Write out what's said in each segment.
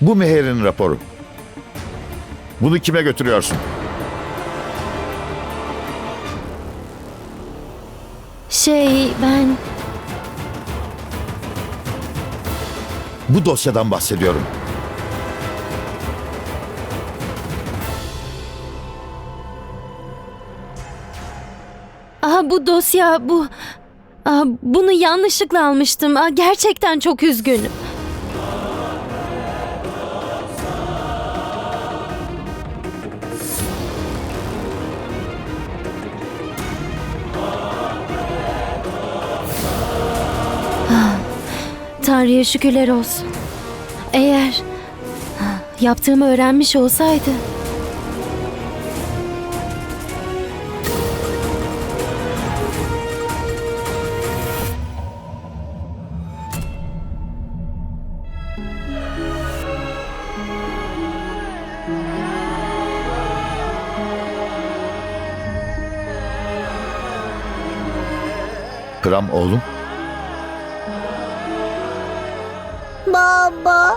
Bu Meher'in raporu. Bunu kime götürüyorsun? Şey ben... Bu dosyadan bahsediyorum. Aha bu dosya bu... Aa, bunu yanlışlıkla almıştım. Aa, gerçekten çok üzgünüm. Tanrı'ya şükürler olsun. Eğer yaptığımı öğrenmiş olsaydı... Pram oğlum. Baba.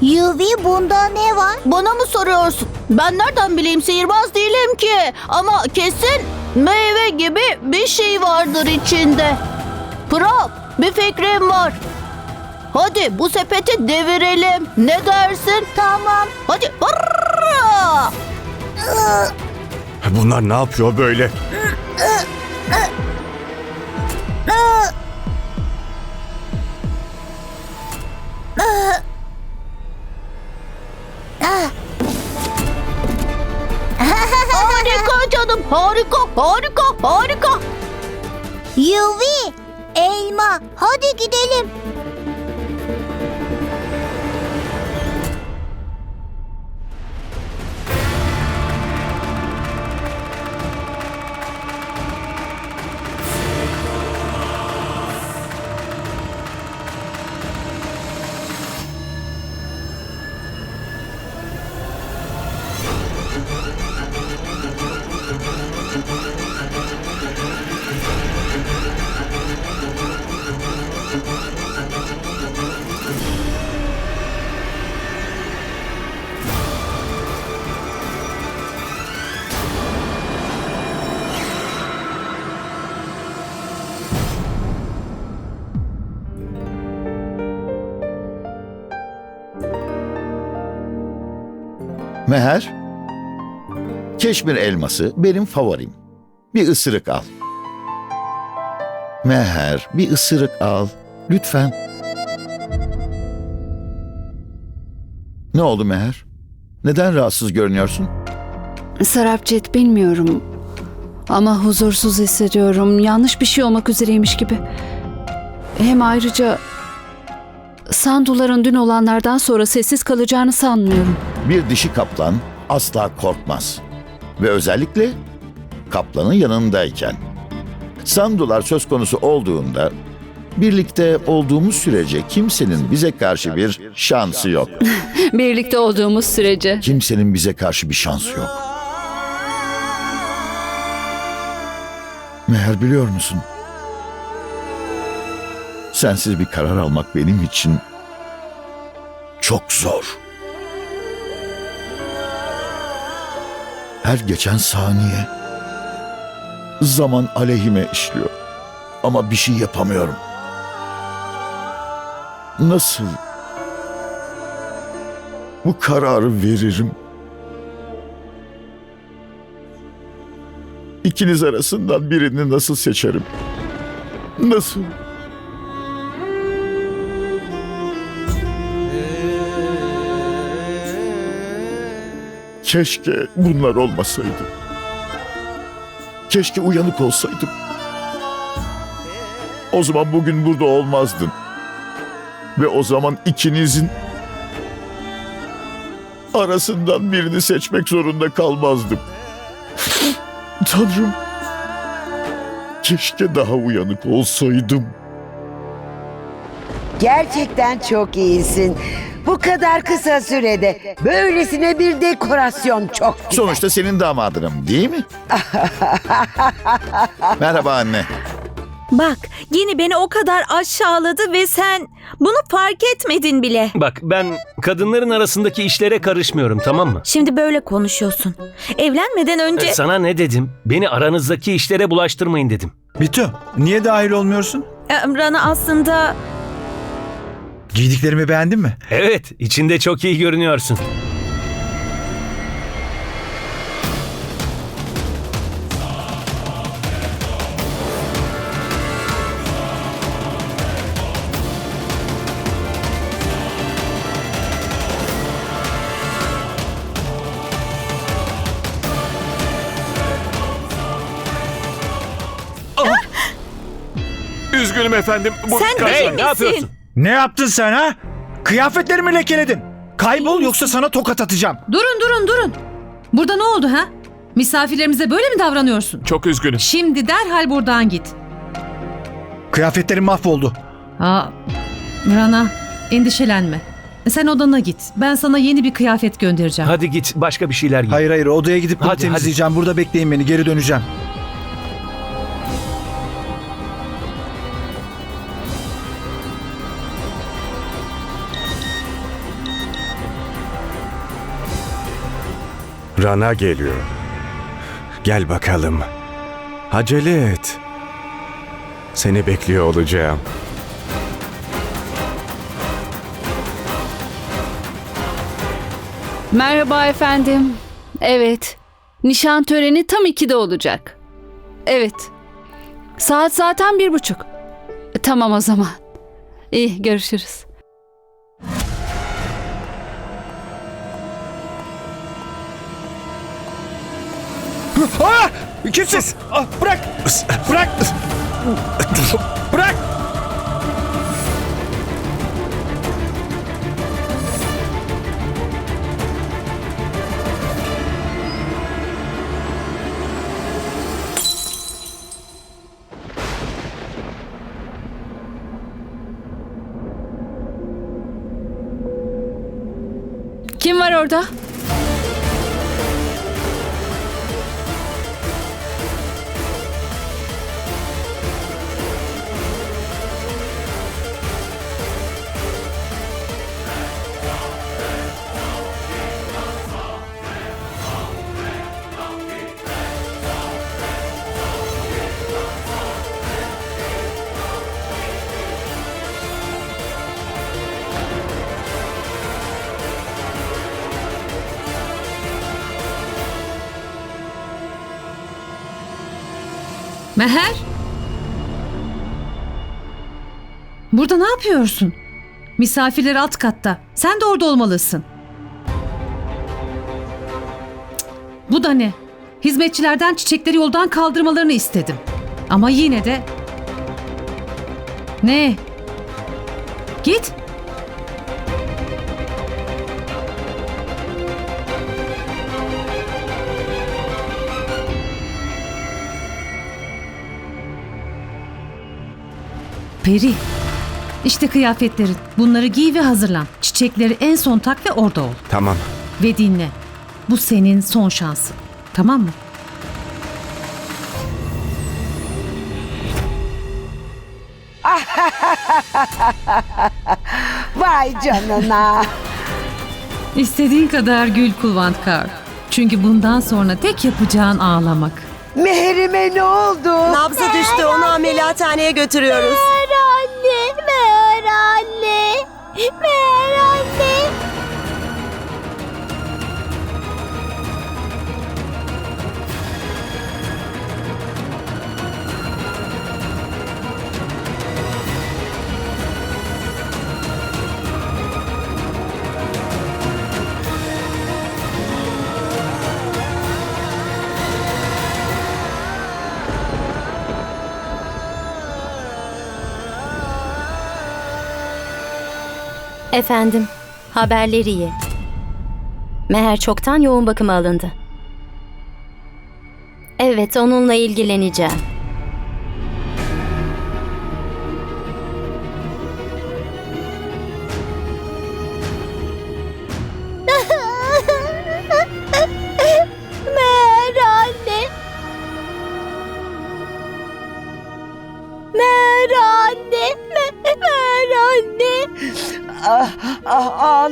Yuvi bunda ne var? Bana mı soruyorsun? Ben nereden bileyim sihirbaz değilim ki. Ama kesin meyve gibi bir şey vardır içinde. Pral bir fikrim var. Hadi bu sepeti devirelim. Ne dersin? Tamam. Hadi. Hırra! Bunlar ne yapıyor böyle? Harika canım. Harika, harika, harika. Yuvi, elma. Hadi gidelim. Meher. Keşmir elması benim favorim. Bir ısırık al. Meher, bir ısırık al. Lütfen. Ne oldu Meher? Neden rahatsız görünüyorsun? Sarapcet bilmiyorum. Ama huzursuz hissediyorum. Yanlış bir şey olmak üzereymiş gibi. Hem ayrıca Sanduların dün olanlardan sonra sessiz kalacağını sanmıyorum. Bir dişi kaplan asla korkmaz. Ve özellikle kaplanın yanındayken. Sandular söz konusu olduğunda birlikte olduğumuz sürece kimsenin bize karşı bir şansı yok. Birlikte olduğumuz sürece. Kimsenin bize karşı bir şansı yok. Meğer biliyor musun? Sensiz bir karar almak benim için çok zor. Her geçen saniye zaman aleyhime işliyor. Ama bir şey yapamıyorum. Nasıl bu kararı veririm? İkiniz arasından birini nasıl seçerim? Nasıl? Keşke bunlar olmasaydı. Keşke uyanık olsaydım. O zaman bugün burada olmazdın. Ve o zaman ikinizin arasından birini seçmek zorunda kalmazdım. Tanrım. Keşke daha uyanık olsaydım. Gerçekten çok iyisin. Bu kadar kısa sürede böylesine bir dekorasyon çok güzel. Sonuçta senin damadınım değil mi? Merhaba anne. Bak yine beni o kadar aşağıladı ve sen bunu fark etmedin bile. Bak ben kadınların arasındaki işlere karışmıyorum tamam mı? Şimdi böyle konuşuyorsun. Evlenmeden önce... E, Sana ne dedim? Beni aranızdaki işlere bulaştırmayın dedim. Bitu, niye dahil olmuyorsun? E, Rana aslında... Giydiklerimi beğendin mi? Evet, içinde çok iyi görünüyorsun. Üzgünüm efendim. Bu Sen değil Hey, ne yapıyorsun? Ne yaptın sen ha? Kıyafetlerimi lekeledin. Kaybol yoksa sana tokat atacağım. Durun durun durun. Burada ne oldu ha? Misafirlerimize böyle mi davranıyorsun? Çok üzgünüm. Şimdi derhal buradan git. Kıyafetlerim mahvoldu. Aa, Rana endişelenme. Sen odana git. Ben sana yeni bir kıyafet göndereceğim. Hadi git başka bir şeyler giy. Hayır hayır odaya gidip bunu Hadi, temizleyeceğim. Burada bekleyin beni geri döneceğim. Rana geliyor. Gel bakalım. Acele et. Seni bekliyor olacağım. Merhaba efendim. Evet. Nişan töreni tam ikide olacak. Evet. Saat zaten bir buçuk. Tamam o zaman. İyi görüşürüz. Ah! Kimsiz? Ah, bırak! Bırak! Bırak! Kim var orada? Meher? Burada ne yapıyorsun? Misafirler alt katta. Sen de orada olmalısın. Bu da ne? Hizmetçilerden çiçekleri yoldan kaldırmalarını istedim. Ama yine de... Ne? Git. Peri. İşte kıyafetlerin. Bunları giy ve hazırlan. Çiçekleri en son tak ve orada ol. Tamam. Ve dinle. Bu senin son şansın. Tamam mı? Vay canına. İstediğin kadar gül Kulvantkar. Çünkü bundan sonra tek yapacağın ağlamak. Meherime ne oldu? Nabzı düştü onu ameliyathaneye götürüyoruz. Meğer anne, meğer anne. Efendim, haberleri iyi. Meher çoktan yoğun bakıma alındı. Evet, onunla ilgileneceğim.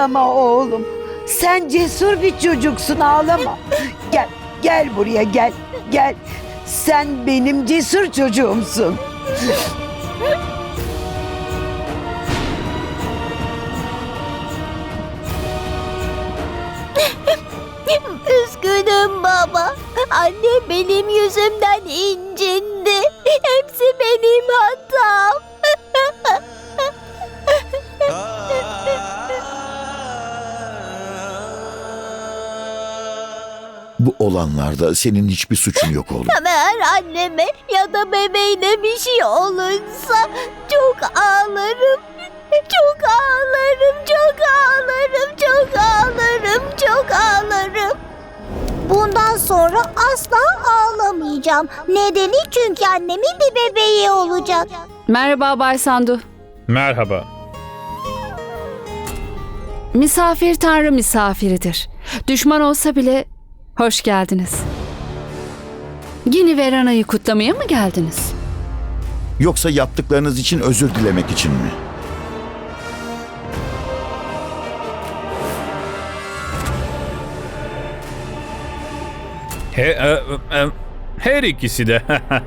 Ağlama oğlum. Sen cesur bir çocuksun ağlama. Gel, gel buraya gel, gel. Sen benim cesur çocuğumsun. Üzgünüm baba. Anne benim yüzümden incindi. Hepsi benim hatam. Olanlarda senin hiçbir suçun yok oğlum. Ama eğer anneme ya da bebeğine bir şey olursa çok ağlarım. Çok ağlarım, çok ağlarım, çok ağlarım, çok ağlarım. Bundan sonra asla ağlamayacağım. Nedeni çünkü annemin bir bebeği olacak. Merhaba Bay Sandu. Merhaba. Misafir Tanrı misafiridir. Düşman olsa bile hoş geldiniz. Yeni Verana'yı kutlamaya mı geldiniz? Yoksa yaptıklarınız için özür dilemek için mi? He, e, e, her ikisi de.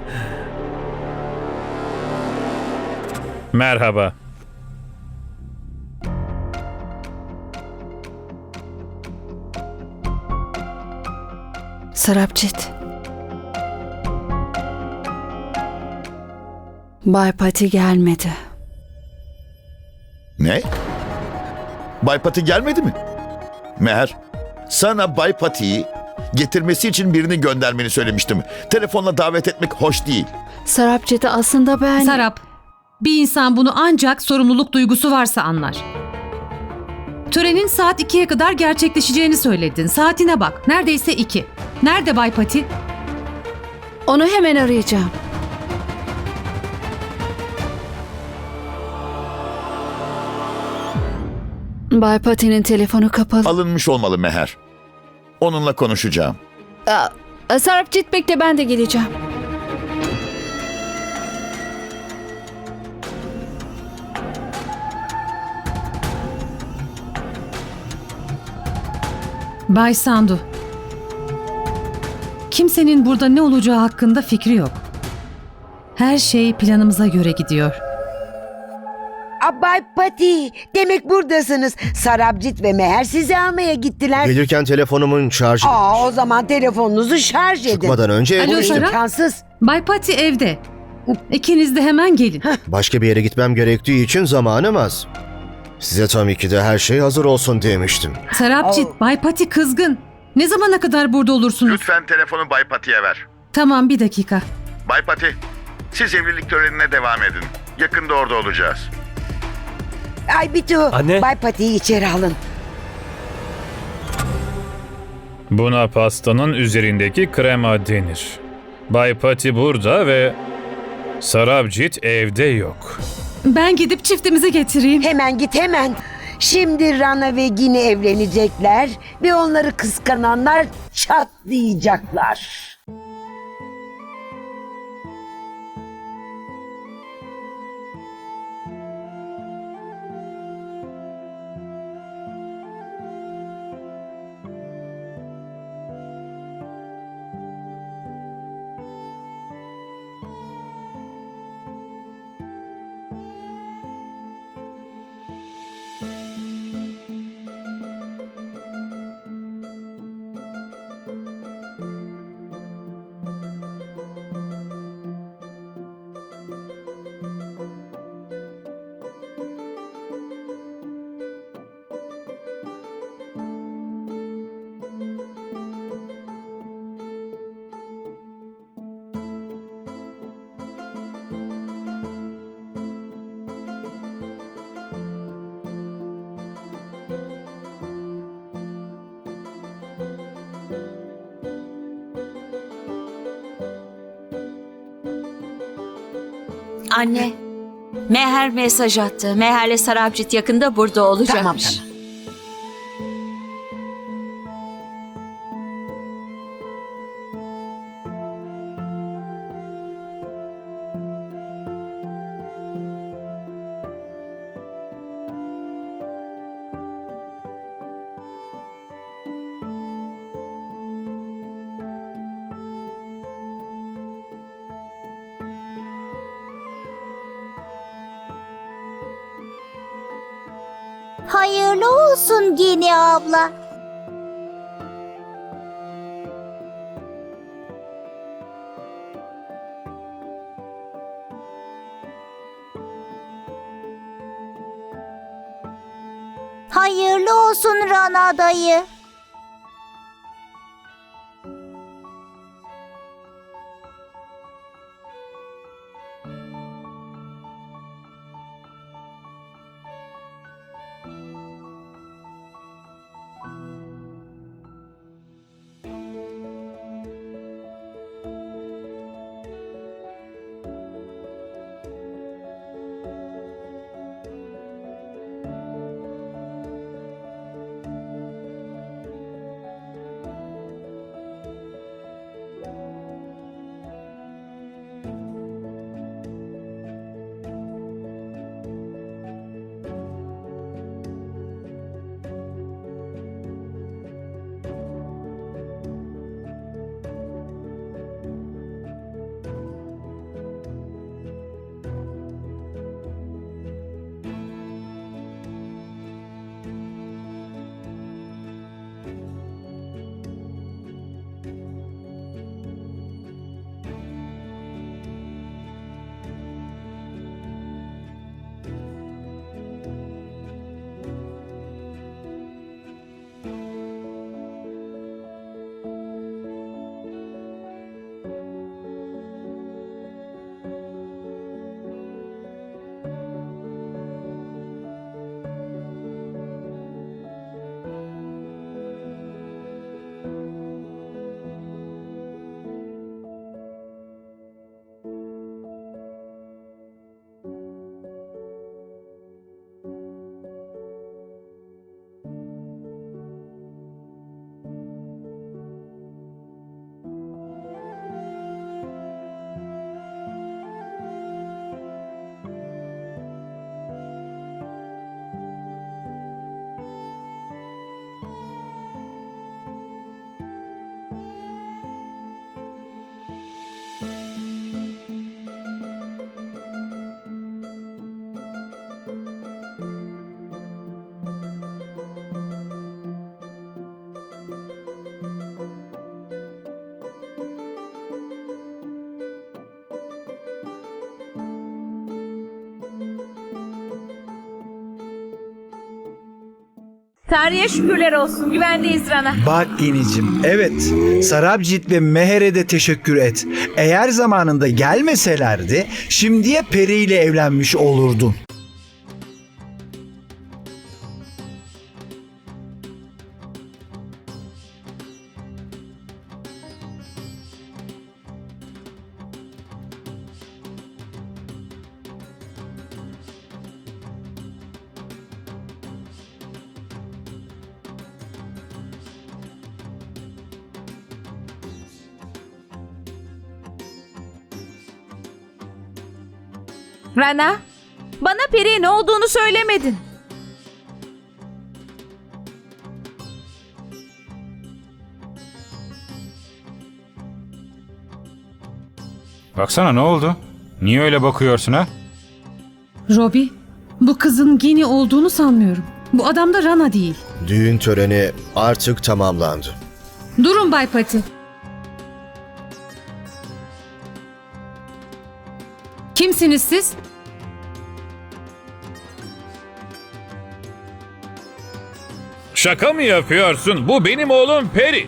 Merhaba. Sarapçit. Bay Pati gelmedi. Ne? Bay Pati gelmedi mi? Meğer sana Bay Pati'yi getirmesi için birini göndermeni söylemiştim. Telefonla davet etmek hoş değil. Sarapçit'i aslında ben... Sarap, bir insan bunu ancak sorumluluk duygusu varsa anlar. Törenin saat 2'ye kadar gerçekleşeceğini söyledin. Saatine bak. Neredeyse 2. Nerede Bay Pati? Onu hemen arayacağım. Bay Pati'nin telefonu kapalı. Alınmış olmalı Meher. Onunla konuşacağım. Aa, Sarapçit bekle ben de geleceğim. Bay Sandu. Kimsenin burada ne olacağı hakkında fikri yok. Her şey planımıza göre gidiyor. Abay Pati, demek buradasınız. Sarabcit ve Meher sizi almaya gittiler. Gelirken telefonumun şarjı Aa, o zaman telefonunuzu şarj edin. çıkmadan önce Alo, evde Sara? İmkansız. Bay Pati evde. İkiniz de hemen gelin. başka bir yere gitmem gerektiği için zamanım az. Size tam ikide her şey hazır olsun demiştim. Sarapçit, Bay Pati kızgın. Ne zamana kadar burada olursunuz? Lütfen telefonu Bay Pati'ye ver. Tamam bir dakika. Bay Pati, siz evlilik törenine devam edin. Yakında orada olacağız. Ay Bitu, Anne. Bay Pati'yi içeri alın. Buna pastanın üzerindeki krema denir. Bay Pati burada ve Sarabjit evde yok. Ben gidip çiftimizi getireyim. Hemen git hemen. Şimdi Rana ve Gini evlenecekler ve onları kıskananlar çatlayacaklar. Anne, Meher mesaj attı. Meher'le Sarabcit yakında burada olacakmış. Tamam tamam. Hayırlı olsun Gini abla. Hayırlı olsun Rana dayı. Tanrı'ya şükürler olsun. Güvendeyiz Rana. Bak Ginicim, evet. Sarabjit ve Meher'e de teşekkür et. Eğer zamanında gelmeselerdi, şimdiye Peri ile evlenmiş olurdun. Rana, bana Peri ne olduğunu söylemedin. Baksana ne oldu? Niye öyle bakıyorsun ha? Robi, bu kızın Gini olduğunu sanmıyorum. Bu adam da Rana değil. Düğün töreni artık tamamlandı. Durun Bay Pati. Kimsiniz siz? Şaka mı yapıyorsun? Bu benim oğlum Peri.